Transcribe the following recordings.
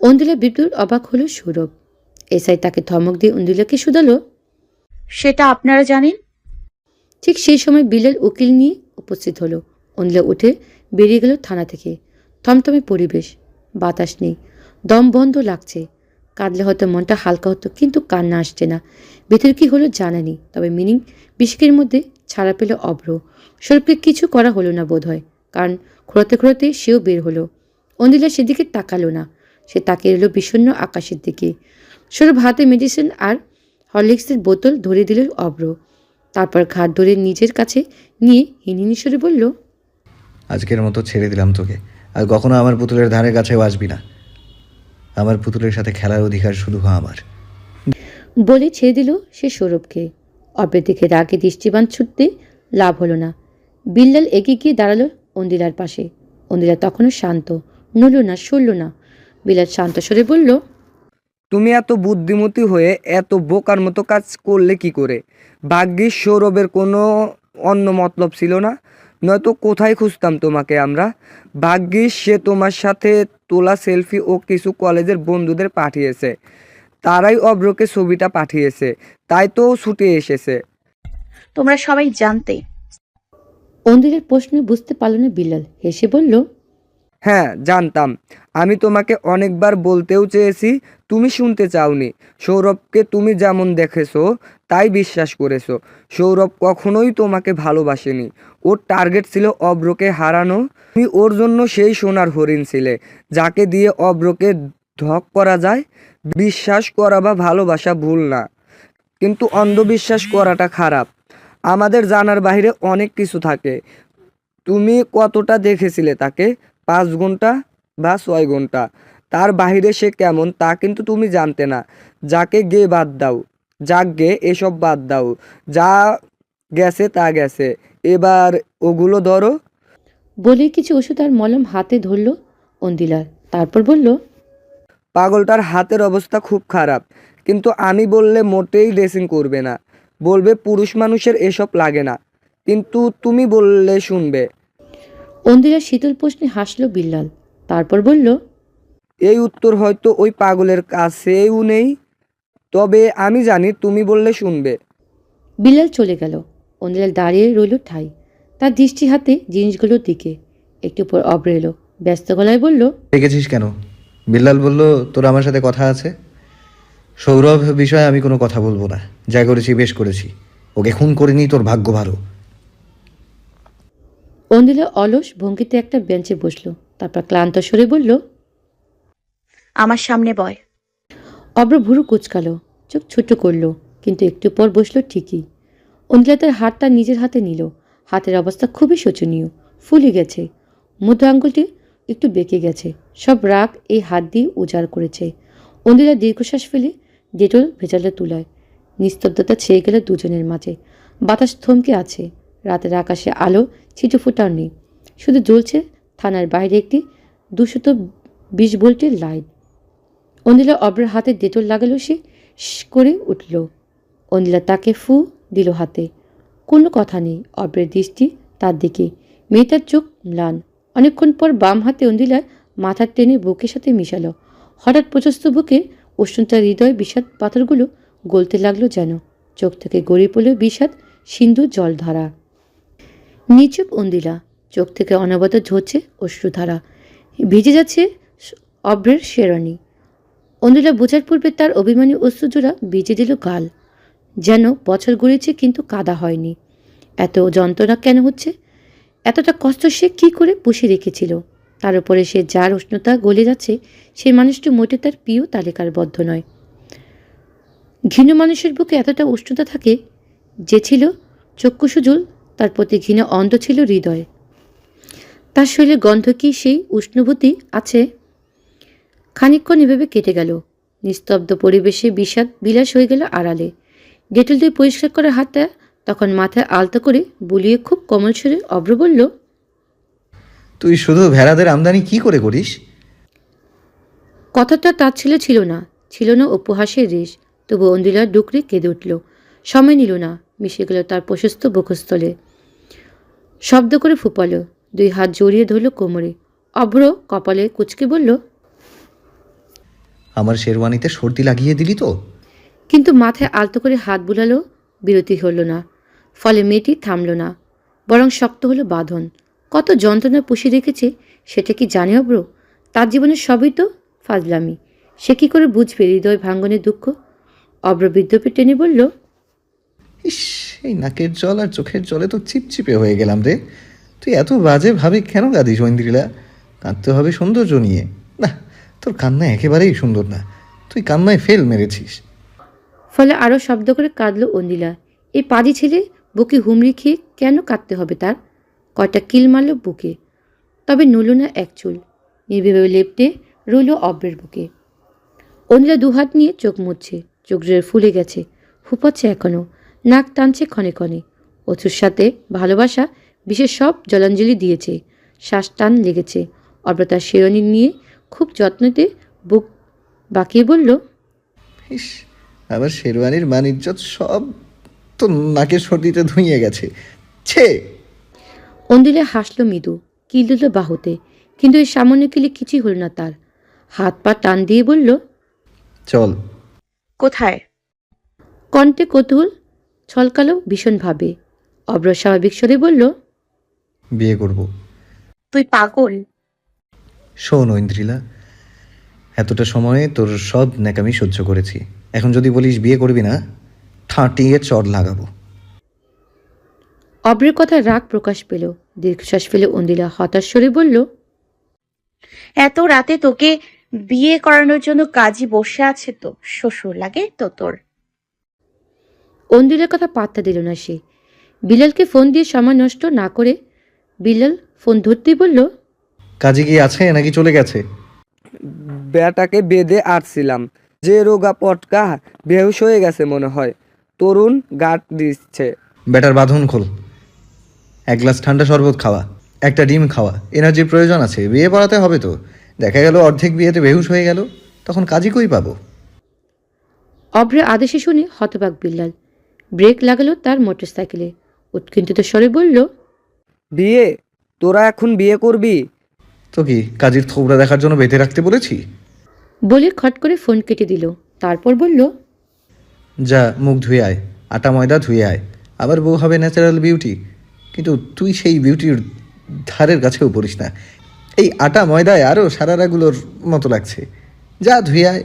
অন্দিলা বিদ্যুৎ অবাক হলো সৌরভ। এসআই তাকে ধমক দিয়ে অন্দিলাকে শুধালো। সেটা আপনারা জানেন? ঠিক সেই সময় বিলের উকিল নিয়ে উপস্থিত হলো। অন্দিলা উঠে বেরিয়ে গেল থানা থেকে। থমথমে পরিবেশ বাতাস নেই দম বন্ধ লাগছে। কাঁদলে হয়তো মনটা হালকা হতো কিন্তু কান্না আসছে না। ভেতর কি হলো জানা নেই তবে মিনিং বিস্কের মধ্যে ছাড়া পেল অভ্র। সৌরভকে কিছু করা হলো না বোধ হয় কারণ খোঁড়াতে খোঁড়াতে সেও বের হলো। অন্দিলা সেদিকে তাকালো না। সে তাকিয়ে রইল বিষণ্ণ আকাশের দিকে। সৌরভ হাতে মেডিসিন আর হরলিক্সের বোতল ধরে দিল অভ্র। তারপর ঘাট ধরে নিজের কাছে নিয়ে হিনিনি সরে বলল আজকের মতো ছেড়ে দিলাম তোকে। আর কখনো আমার পুতুলের ধারে কাছেও আসবি না। আমার পুতুলের সাথে খেলার অধিকার শুধু আমার। বলে ছেড়ে দিল সে সৌরভকে। অভ্রের দিকে রাগে দৃষ্টিবান ছুটতে লাভ হলো না। বিল্লাল এগিয়ে গিয়ে দাঁড়াল অন্দিলার পাশে। অন্দিলা তখনও শান্ত নড়ল না সরল না। বিলাল শান্ত সরে বলল তুমি এত বুদ্ধিমতী হয়ে এত বোকার মতো কাজ করলে কি করে? ভাগ্যিস সৌরভের কোনো অন্য মতলব ছিল না। নয়তো কোথায় খুঁজতাম তোমাকে আমরা? ভাগ্যিস সে তোমার সাথে তোলা সেলফি ও কিছু কলেজের বন্ধুদের পাঠিয়েছে। তারাই অব্রকে ছবিটা পাঠিয়েছে। তাই তো ছুটে এসেছে। তোমরা সবাই জানতে অন্দিলার প্রশ্ন বুঝতে পারল না বিল্লাল। হেসে বলল হ্যাঁ জানতাম। আমি তোমাকে অনেকবার বলতেও চেয়েছি, তুমি শুনতে চাওনি। সৌরভকে তুমি যেমন দেখেছ, তাই বিশ্বাস করেছ। সৌরভ কখনোই তোমাকে ভালোবাসেনি। ওর টার্গেট ছিল অব্রকে হারানো। তুমি ওর জন্য সেই সোনার হরিণ ছিলে, যাকে দিয়ে অব্রকে ধক করা যায়। বিশ্বাস করা বা ভালোবাসা ভুল না, কিন্তু অন্ধবিশ্বাস করাটা খারাপ। আমাদের জানার বাইরে অনেক কিছু থাকে। তুমি কতটা দেখেছিলে তাকে পাঁচ ঘণ্টা বা ছয় ঘণ্টা। তার বাইরে সে কেমন তা কিন্তু তুমি জানতে না। যাকে গে বাদ দাও যাক গে এসব বাদ দাও যা গেছে তা গেছে। এবার ওগুলো ধরো। বলে কিছু ওষুধ আর মলম হাতে ধরল অন্দিলার। তারপর বলল পাগলটার হাতের অবস্থা খুব খারাপ কিন্তু আমি বললে মোটেই ড্রেসিং করবে না। বলবে পুরুষ মানুষের এসব লাগে না কিন্তু তুমি বললে শুনবে। অন্দিলা শীতল প্রশ্নে হাসলো বিল্লাল তারপর বলল এই উত্তর হয়তো ওই পাগলের কাছেও নেই তবে আমি জানি তুমি বললে শুনবে। বিল্লাল চলে গেল। অন্দিলাল দাঁড়িয়ে রইল ঠাই। তার দৃষ্টি হাতে জিনিসগুলোর দিকে একটু পর অব্র এলো ব্যস্ত গলায় বলল দেখেছিস কেন? বিল্লাল বলল তোর আমার সাথে কথা আছে। সৌরভ বিষয়ে আমি কোনো কথা বলব না। যা করেছি বেশ করেছি। ওকে খুন করিনি তোর ভাগ্য ভালো। অন্দিলা অলস ভঙ্গিতে একটা বেঞ্চে বসল তারপর ক্লান্ত সরে বলল আমার সামনে বয়। অব্র ভুরু কুচকালো চোখ ছোট করল কিন্তু একটু পর বসল ঠিকই। অন্দিলা তার হাতটা নিজের হাতে নিল হাতের অবস্থা খুবই শোচনীয় ফুলে গেছে মধ্য আঙ্গুলটি একটু বেঁকে গেছে সব রাগ এই হাত দিয়ে উজাড় করেছে। অন্দিলা দীর্ঘশ্বাস ফেলে ডেটল ভেজালে তুলায় নিস্তব্ধতা ছেয়ে গেল দুজনের মাঝে বাতাস থমকে আছে রাতের আকাশে আলো ছিটে ফোটার নেই শুধু জ্বলছে থানার বাইরে একটি দুশত বিশ ভোল্টের লাইট। অন্দিলা অব্রের হাতে ডেটল লাগালো সে করে উঠল। অন্দিলা তাকে ফু দিল হাতে। কোনো কথা নেই অব্রের দৃষ্টি তার দিকে। মেয়েটার চোখ ম্লান। অনেকক্ষণ পর বাম হাতে অন্দিলার মাথার টেনে বুকের সাথে মিশালো। হঠাৎ প্রশস্ত বুকে উষ্ণতার হৃদয় বিষাদ পাথরগুলো গলতে লাগল যেন। চোখ থেকে গড়িয়ে পড়ল বিষাদ সিন্ধু জলধারা। নিচুপ অন্দিলা চোখ থেকে অনবত ঝরছে অশ্রুধারা। ভিজে যাচ্ছে অভ্রের শেরানি অন্দিলা বোঝার পূর্বে তার অভিমানী অশ্রুজোড়া ভিজে দিল গাল। যেন বছর গড়িয়েছে কিন্তু কাদা হয়নি। এত যন্ত্রণা কেন হচ্ছে? এতটা কষ্ট সে কী করে পুষে রেখেছিল? তার উপরে সে যার উষ্ণতা গলে যাচ্ছে, সেই মানুষটি মোটে তার প্রিয় তালিকার বদ্ধ নয়। ঘৃণ মানুষের বুকে এতটা উষ্ণতা থাকে যে ছিল চক্ষু সুজল তার প্রতি ঘৃণা অন্ধ ছিল হৃদয়। তার শরীরে গন্ধ কি সেই উষ্ণভূতি আছে? খানিকক্ষণ এভাবে কেটে গেল। নিস্তব্ধ পরিবেশে বিষাদ বিলাস হয়ে গেল আড়ালে। ডেটল দিয়ে পরিষ্কার করা হাতটা তখন মাথায় আলতো করে বুলিয়ে খুব কোমল সুরে অব্র বলল তুই শুধু ভেড়াদের আমদানি কি করে করিস? কথাটা তার ছেলে ছিল না ছিল না উপহাসের রেশ। তবু অন্দিলার ডুকরে কেঁদে উঠল। সময় নিল না। মিশে গেল তার প্রশস্ত বক্ষস্থলে শব্দ করে ফুপালো দুই হাত জড়িয়ে ধরল কোমরে। অভ্র কপালে কুচকে বলল আমার শেরওয়ানিতে সর্দি লাগিয়ে দিলি তো? কিন্তু মাথায় আলতো করে হাত বুলালো বিরতি হলো না। ফলে মেয়েটি থামল না বরং শক্ত হলো বাঁধন। কত যন্ত্রণা পুষে রেখেছে সেটা কি জানে অব্র তার জীবনের সবই তো ফাজলামি। সে কি করে বুঝবে হৃদয় ভাঙ্গনের দুঃখ? অব্র বিদ্যপে টেনে বলল ইস, এই নাকের জল আর চোখের জলে তো চিপচিপে হয়ে গেলাম রে। তুই এত বাজে ভাবে কেন কাঁদিস ঐন্দ্রিলা? কাঁদতে হবে সৌন্দর্য নিয়ে। না, তোর কান্না একেবারেই সুন্দর না। তুই কান্নায় ফেল মেরেছিস। ফলে আরও শব্দ করে কাঁদল অন্দিলা এই পাজি ছেলে বুকে হুমড়ি খেয়ে কেন কাঁদতে হবে তার? কয়টা কিল মারল বুকে। তবে নড়ল না এক চুল। নির্বিভাবে লেপটে রইল অব্রের বুকে। অন্দিলা দুহাত নিয়ে চোখ মুছছে। চোখ ফুলে গেছে। হুপাচ্ছে এখনও নাক টানছে ক্ষণে ক্ষণে। অথুর সাথে ভালোবাসা বিশেষ সব জলাঞ্জলি দিয়েছে। শ্বাস টান লেগেছে। অব্র তার শিরোনি নিয়ে খুব যত্নতে বুক বাঁকিয়ে বলল ইস আবার শেরওয়ানির মান ইজ্জত সব তো নাকের সর্দিতে ধুইয়ে গেছে। ছে! অন্দিলে হাসল মৃদু কিল দিল বাহুতে কিন্তু এই সামান্য কিলে কিছুই হল না তার। হাত পা টান দিয়ে বলল চল। কোথায়? কণ্ঠে কৌতূহল ছলকালো ভীষণভাবে। অব্র স্বাভাবিক স্বরে বলল বিয়ে করব। তুই পাগল। শোন ঐন্দ্রিলা এতটা সময়ে তোর সব ন্যাকামি সহ্য করেছি। এখন যদি বলিস বিয়ে করবি না ঠাঁটিয়ে চড় লাগাবো। অব্রের কথা রাগ প্রকাশ পেল দীর্ঘশ্বাস ফেলে অন্দিলা হতাশ স্বরে বলল এত রাতে তোকে বিয়ে করানোর জন্য কাজী বসে আছে তো শ্বশুর লাগে তো তোর। অন্দিলার কথা পাত্তা দিল না সে। বিলালকে ফোন দিয়ে সময় নষ্ট না করে বিলাল ফোন ধরতেই বলল কাজে কি আছে নাকি চলে গেছে? বেটাকে বেঁধে আটছিলাম। যে রোগা পটকা বেহুশ হয়ে গেছে মনে হয়। তরুণ গাট দিচ্ছে। বেটার বাঁধন খোল। এক গ্লাস ঠান্ডা শরবত খাওয়া একটা ডিম খাওয়া এনার্জির প্রয়োজন আছে বিয়ে পড়াতে হবে তো। দেখা গেল অর্ধেক বিয়েতে বেহুশ হয়ে গেল তখন কাজই কই পাবো? অব্রের আদেশে শুনে হতবাক বিল্লাল ব্রেক লাগালো তার মোটর মোটরসাইকেলে। উৎকণ্ঠিত স্বরে বলল বিয়ে? তোরা এখন বিয়ে করবি? তো কি কাজের থোবরা দেখার জন্য বেঁধে রাখতে বলেছি? বলে খট করে ফোন কেটে দিল। তারপর বলল যা মুখ ধুয়ে আয় আটা ময়দা ধুয়ে আয় আবার বউ হবে ন্যাচারাল বিউটি। কিন্তু তুই সেই বিউটির ধারের কাছেও পড়িস না। এই আটা ময়দায় আরও সারারাগুলোর মতো লাগছে। যা ধুয়ে আয়।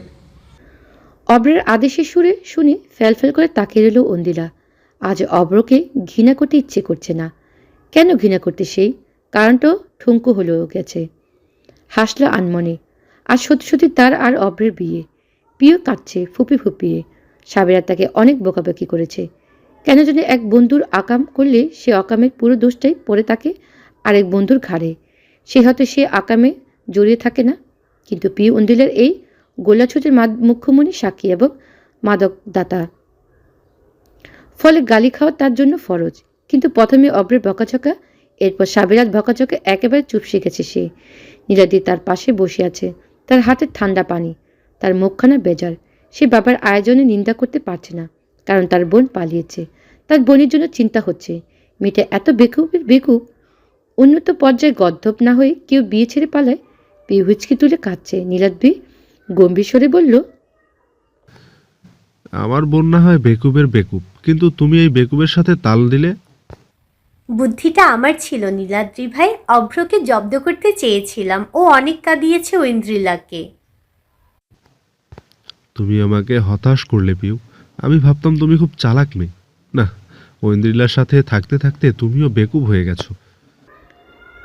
অব্রের আদেশের সুরে শুনে ফ্যালফ্যাল করে তাকিয়ে রইল অন্দিলা আজ অব্রকে ঘৃণা করতে ইচ্ছে করছে না। কেন ঘৃণা করতে সেই? কারণটাও ঠুঙ্কু হলেও গেছে। হাসলো আনমনে। আর সত্যি সত্যি তার আর অব্রের বিয়ে। প্রিয় কাটছে ফুপি ফুপিয়ে। সাবেরা তাকে অনেক বকাবকি করেছে। কেন জানি এক বন্ধুর আকাম করলে সে অকামের পুরো দোষটাই পড়ে থাকে আরেক বন্ধুর ঘাড়ে। সে হয়তো সে আকামে জড়িয়ে থাকে না। কিন্তু প্রিয় অন্দিলের এই গোলাছুটের মুখ্যমণি সাক্ষী এবং মাদক দাতা ফলে গালি খাওয়া তার জন্য ফরজ। কিন্তু প্রথমে অব্রের বকাঝকা, এরপর সাবিরাত বকাঝকা একেবারে চুপ শিখেছে সে। নীলাদি তার পাশে বসে আছে। তার হাতে ঠান্ডা পানি, তার মুখখানা বেজার। সে বাবার আয়োজনে নিন্দা করতে পারছে না, কারণ তার বোন পালিয়েছে। তার বোনের জন্য চিন্তা হচ্ছে। মেয়েটা এত বেকুবের বেকুব। উন্নত পর্যায়ে গদ্ধব না হয়ে কেউ বিয়ে ছেড়ে পালায়? বিয়ে হুচকি তুলে কাঁদছে। নীলাদ্রি গম্ভীর স্বরে বলল আমার বোন না হয় বেকুবের বেকুব কিন্তু তুমি এই বেকুবের সাথে তাল দিলে? বুদ্ধিটা আমার ছিল নীলাদ্রি ভাই। অভ্রকে জব্দ করতে চেয়েছিলাম। ও অনেক কাঁদিয়েছে ঐন্দ্রিলাকে তুমি আমাকে হতাশ করলে পিউ। আমি ভাবতাম তুমি খুব চালাক মেয়ে। না ঐন্দ্রিলার সাথে থাকতে থাকতে তুমিও বেকুব হয়ে গেছো।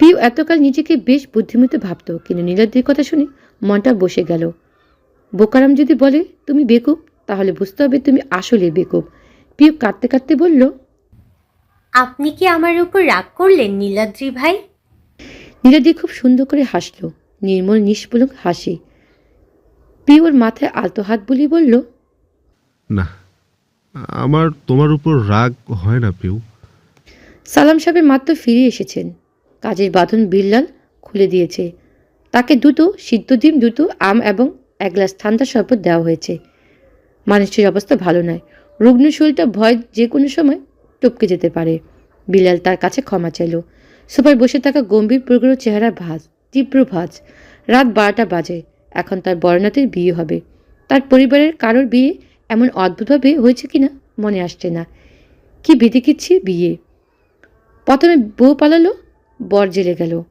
পিউ এতকাল নিজেকে বেশ বুদ্ধিমতী ভাবত কিন্তু নীলাদ্রির কথা শুনে মনটা বসে গেল। বোকারাম যদি বলে তুমি বেকুব তাহলে বুঝতে হবে তুমি আসলে বেকুব। পিউ কাঁদতে কাঁদতে বলল আপনি কি আমার উপর রাগ করলেন নীলাদ্রি ভাই? নীলাদ্রি খুব সুন্দর করে হাসলো নির্মল নিষ্পলক হাসি। পিউর মাথায় আলতো হাত বুলিয়ে বলল না আমার তোমার উপর রাগ হয় না পিউ। সালাম সাহেব মাত্র ফিরে এসেছেন। কাজের বাঁধন বিল্লাল খুলে দিয়েছে। তাকে দুটো সিদ্ধ ডিম দুটো আম এবং এক গ্লাস ঠান্ডা শরবত দেওয়া হয়েছে। মানুষটির অবস্থা ভালো নয়। রুগ্ন শরীরটা ভয় যে কোনো সময় টপকে যেতে পারে। বিলাল তার কাছে ক্ষমা চাইল। সোফায় বসে থাকা গম্ভীর প্রগ্রহ চেহারা ভাজ, তীব্র ভাজ। রাত বারোটা বাজে। এখন তার বর্ণাতের বিয়ে হবে। তার পরিবারের কারোর বিয়ে এমন অদ্ভুতভাবে হয়েছে কিনা মনে আসছে না। কি বেঁধে বিয়ে। প্রথমে বউ পালালো, বর জেলে গেল।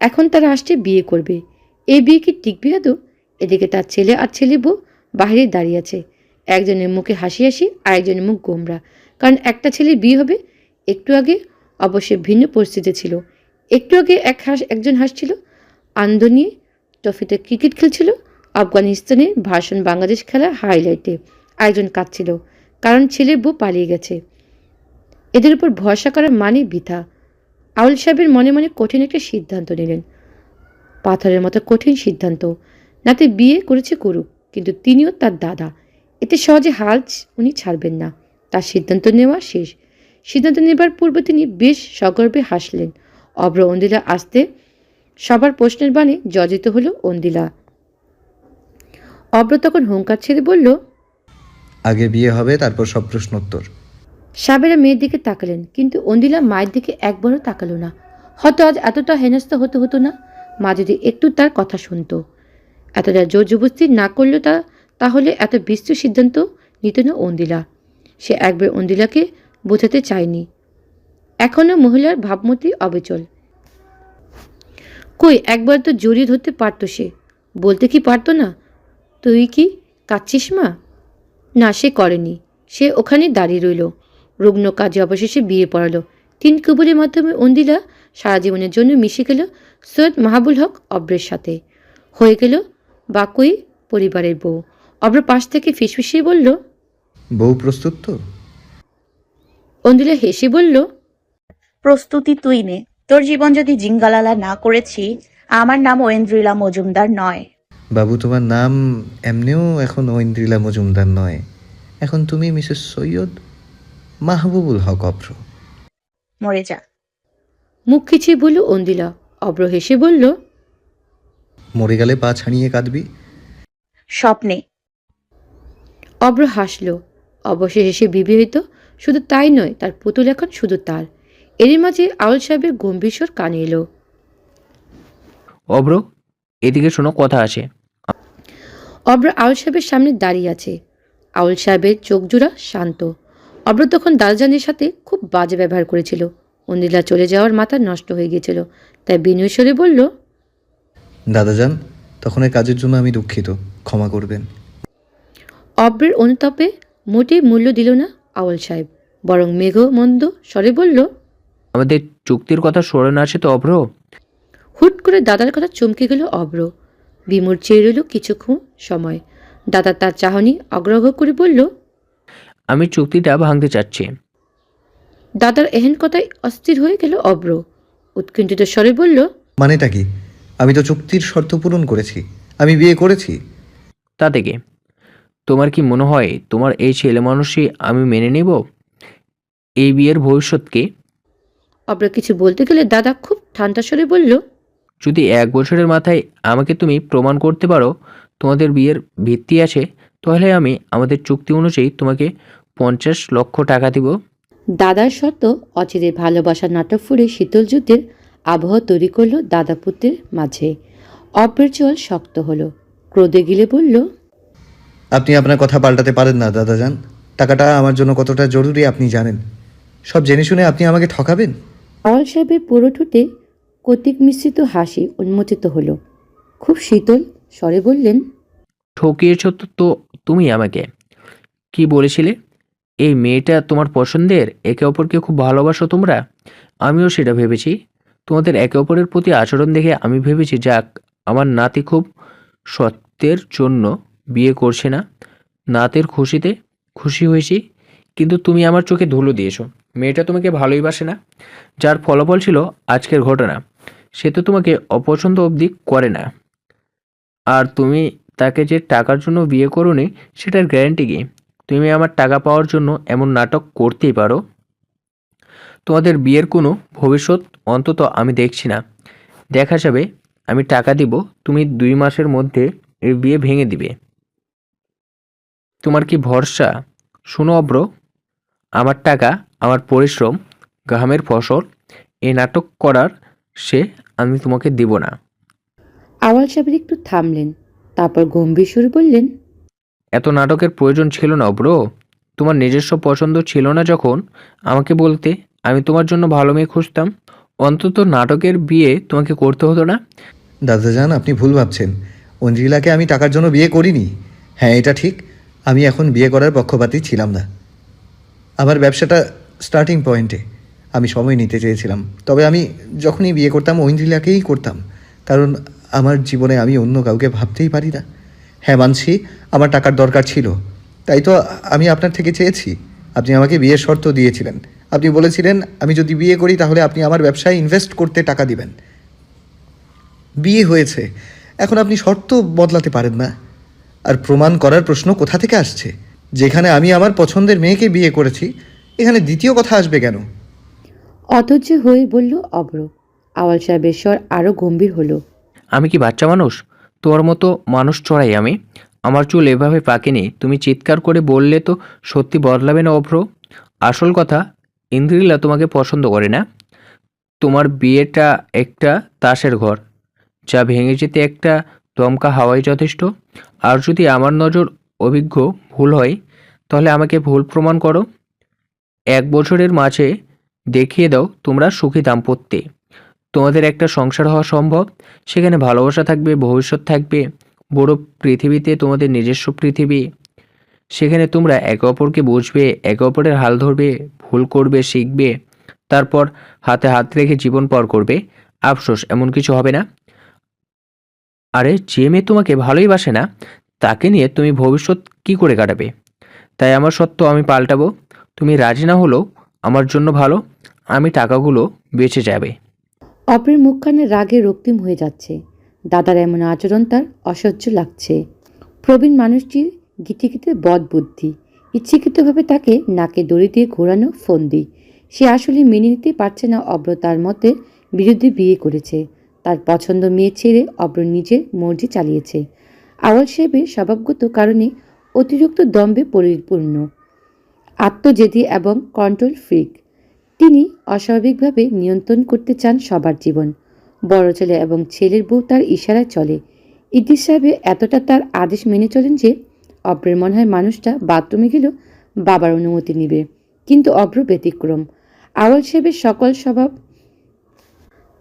এখন তারা আসছে বিয়ে করবে। এ বিয়ে কি টিকবে আদৌ? এদিকে তার ছেলে আর ছেলে বউ বাইরে দাঁড়িয়ে আছে। একজনের মুখে হাসি হাসি, আরেকজনের মুখ গোমরা। কারণ একটা ছেলের বিয়ে হবে, একটু আগে অবশ্যই ভিন্ন পরিস্থিতি ছিল। একটু আগে এক হাস, একজন হাসছিল। আনন্দ ট্রফিতে ক্রিকেট খেলছিল। আফগানিস্তানের ভাষণ বাংলাদেশ খেলা হাইলাইটে আরেকজন কাঁদছিল কারণ ছেলের বউ পালিয়ে গেছে। এদের উপর ভরসা করার মানে বৃথা। আউল সাহেবের মনে মনে কঠিন একটা সিদ্ধান্ত নিলেন। পাথরের মতো কঠিন সিদ্ধান্ত। নাতে বিয়ে করেছে করুক কিন্তু তিনিও তার দাদা। এতে সহজে হাল উনি ছাড়বেন না। তার সিদ্ধান্ত নেওয়া শেষ। সিদ্ধান্ত নেবার পূর্বে তিনি বেশ সগর্বে হাসলেন। অব্র অন্দিলা আসতে সবার প্রশ্নের বাণে জজিত হলো অন্দিলা। অব্র তখন হুঙ্কার ছেড়ে বলল আগে বিয়ে হবে তারপর সব প্রশ্ন উত্তর সাবেরা মেয়ের দিকে তাকালেন কিন্তু অন্দিলা মায়ের দিকে একবারও তাকালো না। হয়তো আজ এতটা হেনস্থা হতে হতো না? মা যদি একটু তার কথা শুনতো। এতটা জোর জবস্তি না করলেও তা, তাহলে এত বিস্তৃত সিদ্ধান্ত নিত না অন্দিলা। সে একবার অন্দিলাকে বোঝাতে চায়নি। এখনও মহিলার ভাবমতি অবিচল। কই, একবার তো জড়িয়ে ধরতে পারতো সে। বলতে কি পারতো না? তুই কি কাচ্ছিস মা? না, সে করেনি। সে ওখানে দাঁড়িয়ে রইল। রুগ্ন কাজে অবশেষে বিয়ে পড়ালো। তিন কবুলের মাধ্যমে অন্দিলা সারা জীবনের জন্য মিশে গেল সৈয়দ মাহাবুল হক অব্রের সাথে। হয়ে গেল বাকুই পরিবারের বউ। অব্র পাশ থেকে ফিসফিসিয়ে বলল বউ প্রস্তুত তো? অন্দিলা হেসে বলল প্রস্তুতি তুই নে। তোর জীবন যদি জিঙ্গালালা না করেছি আমার নাম ঐন্দ্রিলা মজুমদার নয়। বাবু তোমার নাম এমনিও এখন ঐন্দ্রিলা মজুমদার নয়। এখন তুমি মিসেস সৈয়দ মাহবুবুল হক অভ্র। মরে যা। মুখ খিচিয়ে বলল অন্দিলা। অব্র হেসে বলল মরে গেলে পা ছাড়িয়ে কাঁদবি। স্বপ্নে। অব্র হাসল। অবশেষে সে বিবাহিত শুধু তাই নয় তার পুতুল এখন শুধু তার। এরই মাঝে আউল সাহেবের গম্ভীর স্বর কানে এলো। অব্র এদিকে শোনো কথা আছে। অব্র আউল সাহেবের সামনে দাঁড়িয়ে আছে। আউল সাহেবের চোখ জোড়া শান্ত। অব্র তখন দালজানের সাথে খুব বাজে ব্যবহার করেছিল। অন্দিলা চলে যাওয়ার মাথা নষ্ট হয়ে গিয়েছিল। তাই বিনয় স্বরে বলল দাদাজান তখন এই কাজের জন্য আমি দুঃখিত। ক্ষমা করবেন। অব্রের অনুতাপে মোটেই মূল্য দিল না আউল সাহেব। বরং মেঘ মন্দ স্বরে বলল আমাদের চুক্তির কথা স্মরণ আছে তো অব্র? হুট করে দাদার কথা চমকে গেল অব্র। বিমূর চেয়ে রইল কিছুক্ষণ সময়। দাদা তার চাহনি অগ্রহ করে বলল আমি চুক্তিটা ভাঙতে চাচ্ছি। দাদার এহেন কথায় অস্থির হয়ে গেল অব্র। উৎকণ্ঠিত স্বরে বলল মানেটা কি? আমি তো চুক্তির শর্ত পূরণ করেছি। আমি বিয়ে করেছি। তা থেকে তোমার কি মনে হয় তোমার এই ছেলে মানুষই আমি মেনে নেব? এই বিয়ের ভবিষ্যৎকে অব্র কিছু বলতে গেলে দাদা খুব ঠান্ডা স্বরে বলল যদি এক বছরের মাথায় আমাকে তুমি প্রমাণ করতে পারো তোমাদের বিয়ের ভিত্তি আছে তাহলে আমি আমাদের চুক্তি অনুযায়ী তোমাকে পঞ্চাশ লক্ষ টাকা দিব। দাদার শর্ত অচিরে ভালোবাসার নাটক ফুরে শীতল যুদ্ধের আবহাওয়া তৈরি করল দাদা পুত্রের মাঝে। অব্রের জল শক্ত হলো। ক্রোধে গিলে বলল আপনি আপনার কথা পাল্টাতে পারেন না দাদাজান। টাকাটা আমার জন্য কতটা জরুরি আপনি জানেন। সব জেনে শুনে আপনি আমাকে ঠকাবেন? আওয়াল সাহেবের পুরো ঠোঁটে কতিক মিশ্রিত হাসি উন্মোচিত হলো। খুব শীতল স্বরে বললেন ঠকিয়েছ তো তো তুমি আমাকে। কি বলেছিলে? এই মেয়েটা তোমার পছন্দের? একে অপরকে খুব ভালোবাসো তোমরা? আমিও সেটা ভেবেছি। তোমাদের একে অপরের প্রতি আচরণ দেখে আমি ভেবেছি, যাক, আমার নাতি খুব সত্যের জন্য বিয়ে করছে না। নাতের খুশিতে খুশি হয়েছি, কিন্তু তুমি আমার চোখে ধুলো দিয়েছ। মেয়েটা তোমাকে ভালোই বাসে না, যার ফলাফল ছিল আজকের ঘটনা। সে তো তোমাকে অপছন্দ অবধি করে না। আর তুমি তাকে যে টাকার জন্য বিয়ে করোনি, সেটার গ্যারান্টি কি? তুমি আমার টাকা পাওয়ার জন্য এমন নাটক করতেই পারো। তোমাদের বিয়ের কোনো ভবিষ্যৎ অন্তত আমি দেখছি না। দেখা যাবে আমি টাকা দিব তুমি দুই মাসের মধ্যে এই বিয়ে ভেঙে দিবে। তোমার কি ভরসা? শোনো অব্র আমার টাকা আমার পরিশ্রম ঘামের ফসল এই নাটক করার সে আমি তোমাকে দেব না। আওয়াল সাহেব একটু থামলেন তারপর গম্ভীর সুরে বললেন এত নাটকের প্রয়োজন ছিল না অব্র তোমার নিজস্ব পছন্দ ছিল না যখন আমাকে বলতে আমি তোমার জন্য ভালো মেয়ে খুঁজতাম। অন্তত নাটকের বিয়ে তোমাকে করতে হতো না? দাদা দাদাজান আপনি ভুল ভাবছেন। অঞ্জিলাকে আমি টাকার জন্য বিয়ে করিনি। হ্যাঁ এটা ঠিক। আমি এখন বিয়ে করার পক্ষপাতী ছিলাম না। আমার ব্যবসাটা স্টার্টিং পয়েন্টে আমি সময় নিতে চেয়েছিলাম। তবে আমি যখনই বিয়ে করতাম ঐন্দ্রিলাকেই করতাম। কারণ আমার জীবনে আমি অন্য কাউকে ভাবতেই পারি না। হ্যাঁ মানছি, আমার টাকার দরকার ছিল। তাই তো আমি আপনার থেকে চেয়েছি। আপনি আমাকে বিয়ের শর্ত দিয়েছিলেন। আপনি বলেছিলেন আমি যদি বিয়ে করি তাহলে আপনি আমার ব্যবসায় ইনভেস্ট করতে টাকা দিবেন। বিয়ে হয়েছে। এখন আপনি শর্ত বদলাতে পারেন না। আর প্রমাণ করার প্রশ্ন কোথা থেকে আসছে? যেখানে আমি আমার পছন্দের মেয়েকে বিয়ে করেছি এখানে দ্বিতীয় কথা আসবে কেন? অধৈর্য হয়ে বলল অব্র আওয়াল সাহেবের স্বর আরও গম্ভীর হলো। আমি কি বাচ্চা মানুষ? তোর মতো মানুষ চড়াই আমি? আমার চুল এভাবে পাকেনি। তুমি চিৎকার করে বললে তো সত্যি বদলাবে না অভ্র? আসল কথা ইন্দ্রিলা তোমাকে পছন্দ করে না। তোমার বিয়েটা একটা তাসের ঘর, যা ভেঙে যেতে একটা দমকা হাওয়াই যথেষ্ট। আর যদি আমার নজর অভিজ্ঞ ভুল হয়, তাহলে আমাকে ভুল প্রমাণ করো। এক বছরের মাঝে দেখিয়ে দাও তোমরা সুখী দাম্পত্যে। তোমাদের একটা সংসার হওয়া সম্ভব, সেখানে ভালোবাসা থাকবে, ভবিষ্যৎ থাকবে, বড় পৃথিবীতে তোমাদের নিজস্ব পৃথিবী। সেখানে তোমরা একে অপরকে বুঝবে, একে অপরের হাল ধরবে ভুল করবে, শিখবে, তারপর হাতে হাত রেখে জীবন পর করবে, আফসোস, এমন কিছু হবে না। আরে, যে মেয়ে তোমাকে ভালোই বাসে না, তাকে নিয়ে তুমি ভবিষ্যৎ কি করে কাটাবে? তাই আমার সত্য আমি পাল্টাবো। তুমি রাজি না হলেও আমার জন্য ভালো, আমি টাকাগুলো বেঁচে যাবে। অপরের মুখখানে রাগে রক্তিম হয়ে যাচ্ছে। দাদার এমন আচরণ তার অসহ্য লাগছে। প্রবীণ মানুষটির গিটিগিতে বদ বুদ্ধি। ইচ্ছাকৃতভাবে তাকে নাকে দড়ি দিয়ে ঘোরানো ফন্দি সে আসলে মেনে নিতে পারছে না অব্র তার মতে বিরুদ্ধে বিয়ে করেছে। তার পছন্দ মেয়ে ছেড়ে অব্র নিজের মর্জি চালিয়েছে। আওয়াল সাহেবের স্বভাবগত কারণে অতিরিক্ত দম্বে পরিপূর্ণ, আত্মজেদি এবং কন্ট্রোল ফ্রিক। তিনি অস্বাভাবিকভাবে নিয়ন্ত্রণ করতে চান সবার জীবন। বড় ছেলে এবং ছেলের বউ তার ইশারায় চলে। ইদ্রিস সাহেবের এতটা তার আদেশ মেনে চলেন যে অব্রের মনে হয় মানুষটা বাথরুমে গেলেও বাবার অনুমতি নিবে। কিন্তু অব্র ব্যতিক্রম। আওয়াল সাহেবের সকল স্বভাব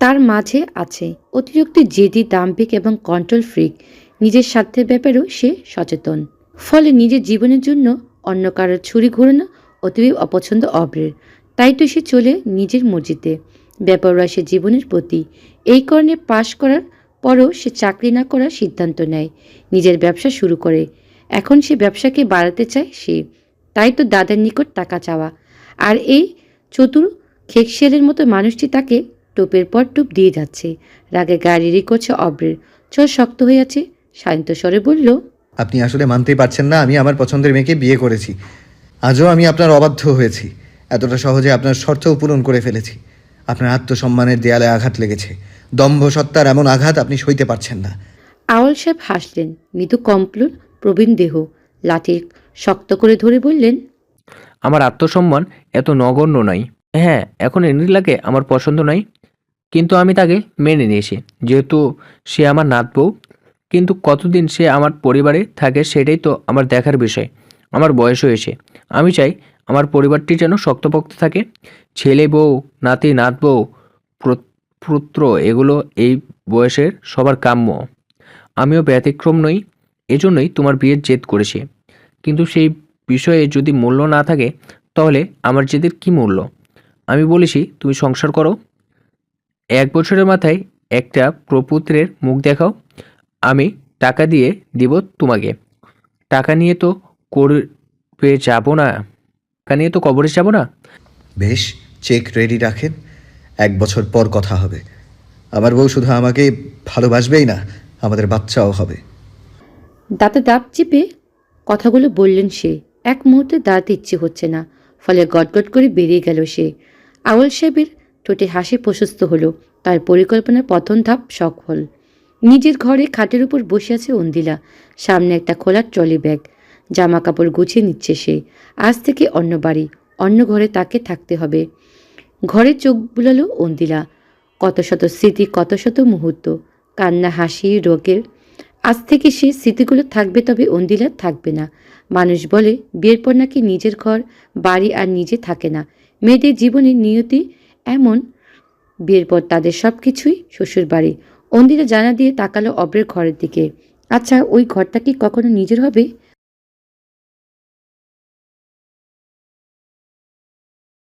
তার মাঝে আছে। অতিরিক্ত জেদি, দাম্ভিক এবং কন্ট্রোল ফ্রিক। নিজের স্বার্থের ব্যাপারেও সে সচেতন। ফলে নিজের জীবনের জন্য অন্য কারোর ছুরি ঘোরানো অতীব অপছন্দ অব্রের তাই তো সে চলে নিজের মসজিদে ব্যাপাররা সে জীবনের প্রতি। এই কারণে পাশ করার পরও সে চাকরি না করার সিদ্ধান্ত নেয়। নিজের ব্যবসা শুরু করে। এখন সে ব্যবসাকে বাড়াতে চায় সে। তাই তো দাদার নিকট টাকা চাওয়া। আর এই চতুর খেকশেলের মতো মানুষটি তাকে টোপের পর টোপ দিয়ে যাচ্ছে। রাগে গাড়ি করছে অব্রের। চোর শক্ত হয়ে আছে। শান্ত স্বরে বলল আপনি আসলে মানতেই পারছেন না আমি আমার পছন্দের মেয়েকে বিয়ে করেছি। আজও আমি আপনার অবাধ্য হয়েছি। এতটা সহজে আপনার শর্তও পূরণ করে ফেলেছি। আপনার আত্মসম্মানের দেয়ালে আঘাত লেগেছে। দম্ভ সত্তার এমন আঘাত আপনি সইতে পারছেন না। আওয়াল সাহেব হাসলেন। মৃদু কম্পলুর প্রবীণ দেহ। লাঠি শক্ত করে ধরে বললেন, আমার আত্মসম্মান এত নগণ্য নয় হ্যাঁ এখন এনিলাকে আমার পছন্দ নয় কিন্তু আমি তাকে মেনে নিয়েছি। যেহেতু সে আমার নাত বউ, কিন্তু কতদিন সে আমার পরিবারে থাকে সেটাই তো আমার দেখার বিষয়। আমার বয়স হয়েছে। আমি চাই আমার পরিবারটি যেন শক্তপোক্ত থাকে। ছেলে বউ, নাতি, নাত বউ পুত্র, এগুলো এই বয়সের সবার কাম্য। আমিও ব্যতিক্রম নই এজন্যই তোমার বিয়ের জেদ করেছি। কিন্তু সেই বিষয়ে যদি মূল্য না থাকে, তাহলে আমার জেদের কি মূল্য? আমি বলেছি, তুমি সংসার করো। এক বছরের মাথায় একটা প্রপুত্রের মুখ দেখাও। আমি টাকা দিয়ে দিব তোমাকে। টাকা নিয়ে তো করবে যাব না। টাকা নিয়ে তো কবরে যাব না। বেশ, চেক রেডি রাখেন। এক বছর পর কথা হবে। আমার বউ শুধু আমাকে ভালোবাসবেই না, আমাদের বাচ্চাও হবে। দাঁতে দাঁত চেপে কথাগুলো বললেন সে। এক মুহূর্তে দাঁড়াতে ইচ্ছে হচ্ছে না। ফলে গটগট করে বেরিয়ে গেল সে। আওয়াল সাহেবের ঠোঁটে হাসি প্রশস্ত হলো। তার পরিকল্পনার প্রথম ধাপ সফল। নিজের ঘরে খাটের উপর বসে আছে অন্দিলা। সামনে একটা খোলা ট্রলি ব্যাগ। জামা কাপড় গুছিয়ে নিচ্ছে সে। আজ থেকে অন্য বাড়ি, অন্য ঘরে তাকে থাকতে হবে। ঘরে চোখ বুলালো অন্দিলা। কত শত স্মৃতি, কত শত মুহূর্ত। কান্না, হাসি, রোগের আজ থেকে সে স্মৃতিগুলো থাকবে তবে অন্দিলার থাকবে না। মানুষ বলে, বিয়ের পর নাকি নিজের ঘর, বাড়ি আর নিজে থাকে না। মেয়েদের জীবনের নিয়তি এমন। বিয়ের পর তাদের সব কিছুই শ্বশুর বাড়ি অন্দিরা জানা দিয়ে তাকালো অব্রের ঘরের দিকে। আচ্ছা ওই ঘরটা কি কখনো নিজের হবে?